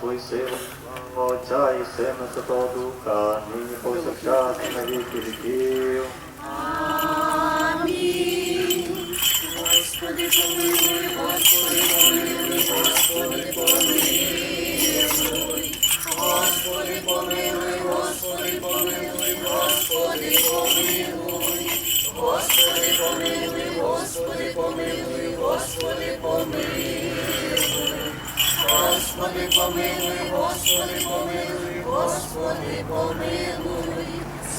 царство і сила, Отця і Сина Святого Духа, нині повсякчас і на віки віків. Амінь. Господи, помилуй, Господи, помилуй, Господи, помилуй. Господи, помилуй, Господи, помилуй, Господи, помилуй. Господи, помилуй, Господи, помилуй, Господи, помилуй, Господи, помилуй, Господи, помилуй.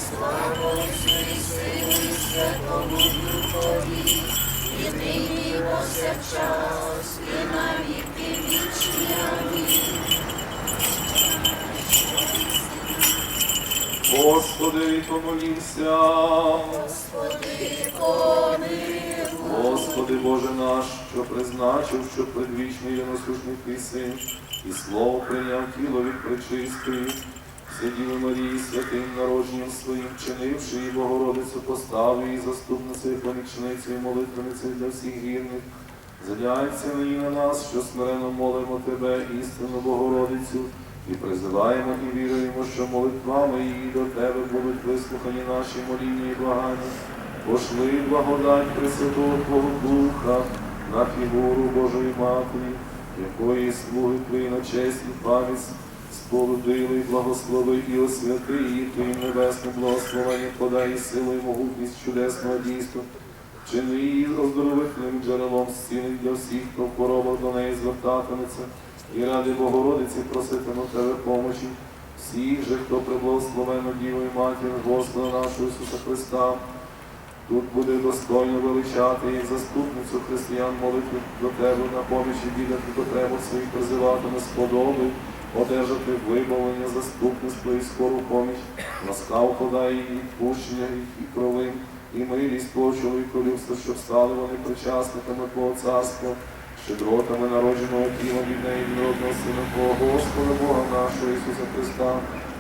Слава Отцю і Сину і Святому Духові, і нині і повсякчас, і на віки вічні. Амінь. Господи, помолімся. Господи, помилуй. Боже наш, що призначив, що предвічний і насушний Твій син, і слово прийняв тіло від пречистої, Сиділи Марії святим народженням своїм, чинивши і Богородицю поставив її заступницею, помічницею, молитвеницею для всіх вірних. Зглянься нині на нас, що смиренно молимо Тебе, істинну Богородицю, і призиваємо і віруємо, що молитвами її до Тебе будуть вислухані наші моління і благання. Пошли благодать Пресвятого Твого Духа на фігуру Божої Матері, якої слуги Твої на честь і пам'ять сполудили, благослови і освяти її Твоїм небесним благословенням, подай силу і могутність чудесного дійства. Чини її оздоровительним джерелом зцілень для всіх, хто в хворобах до неї звертатиметься, і ради Богородиці проситиму Тебе помочі, всіх же, хто приблагословено Дівою Матір Господа нашого Ісуса Христа. Тут буде достойно величати як заступницю християн молитви до тебе на помічі дідати потребу своїх призиватиме сподоби, одержати вибавлення, заступництво і скору поміч, ласкав подай їй відпущення і кровим, і милість почули і колюбство, щоб стали вони причасниками Твого царства, щедротами народженого тіла від неї народного сина Твого Господа Бога нашого Ісуса Христа,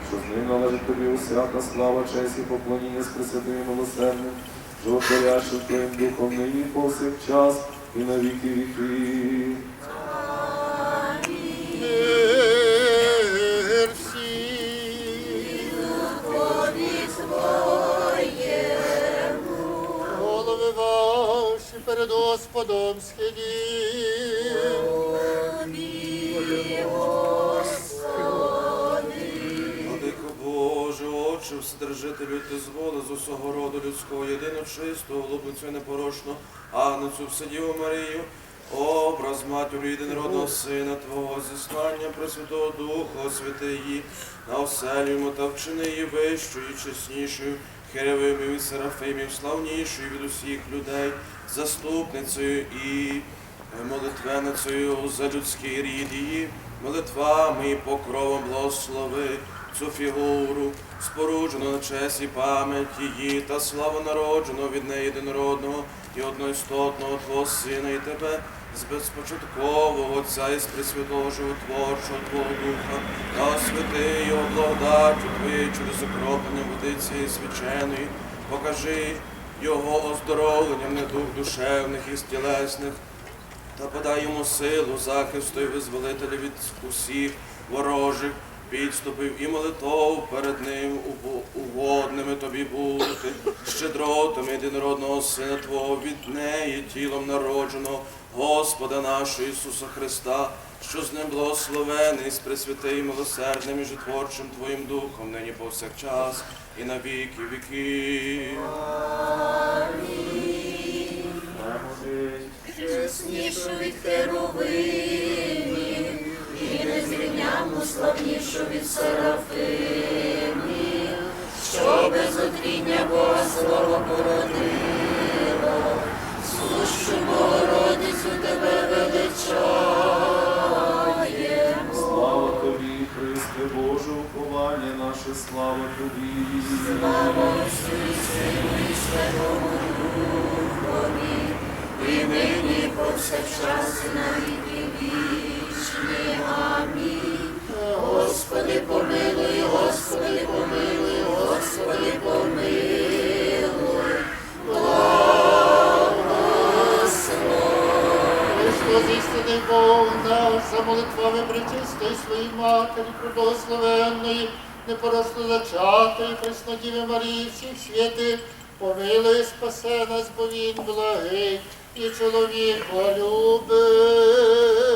що з ним належить тобі усяка слава, честь і поклоніння з пресвятим і милосердним, животворящим Твоїм Духом нині повсякчас і на віки віки. Голови ваші перед Господом схилі. Отче, Вседержителю, ти зволи з усього роду людського, єдину чисту, голубицю непорочну, Агнецю, Вседіву Марію, образ матір'ю єдинородного Сина Твого, зіслання Пресвятого Духа, освяти її, на оселю йому та вчини її вищою, чеснішою, херевимів і серафимів, славнішою від усіх людей, заступницею і молитвеницею за людський рід. Її, молитвами і покровом благослови цю фігуру, споруджену на честь і пам'ять її та славу народженого від неї єдинородного і одноістотного Твого Сина і Тебе, з безпочаткового Отця і з Пресвятого Животворчого Твого Духа, та освяти його благодаттю Твоєї через окроплення водиці свяченої, покажи його оздоровленням недух душевних і тілесних, та подай йому силу, захисту і визволителя від усіх ворожих підступів і молитов перед ним угодними тобі бути, щедротами єдинородного Сина Твого від неї, тілом народженого Господа нашого Ісуса Христа, що з ним благословений, з пресвятим, і милосердним і житворчим Твоїм Духом, нині повсякчас і на віки віків. чеснішу від херовимів, і незрівняну славнішу від серафимів, що без отріння Бога слово породило, сушу Богородицю тебе величаємо. Слава тобі, Христе, Боже, уповання наше, слава тобі. Слава Отцю і Святому Духові, і нині повсякчас і навіки. Господи, помилуй, Господи, помилуй. Христос істинний Бог наш, за молитвами пречистої своїй матері, преблагословенної, непорочно зачатої, Преснодіви Марії, всіх святих, помилуй, спасе нас, бо він благий, і чоловік Амінь.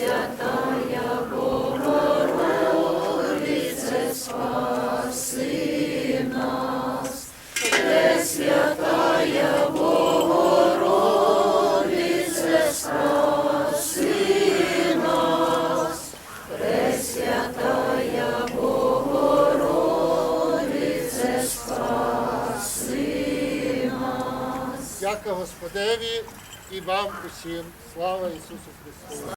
Пресвятая Богородице, спаси нас. Пресвятая Богородице, спаси нас. Пресвятая Богородице, спаси нас. Дяка Господеві і вам усім. Слава Ісусу Христу!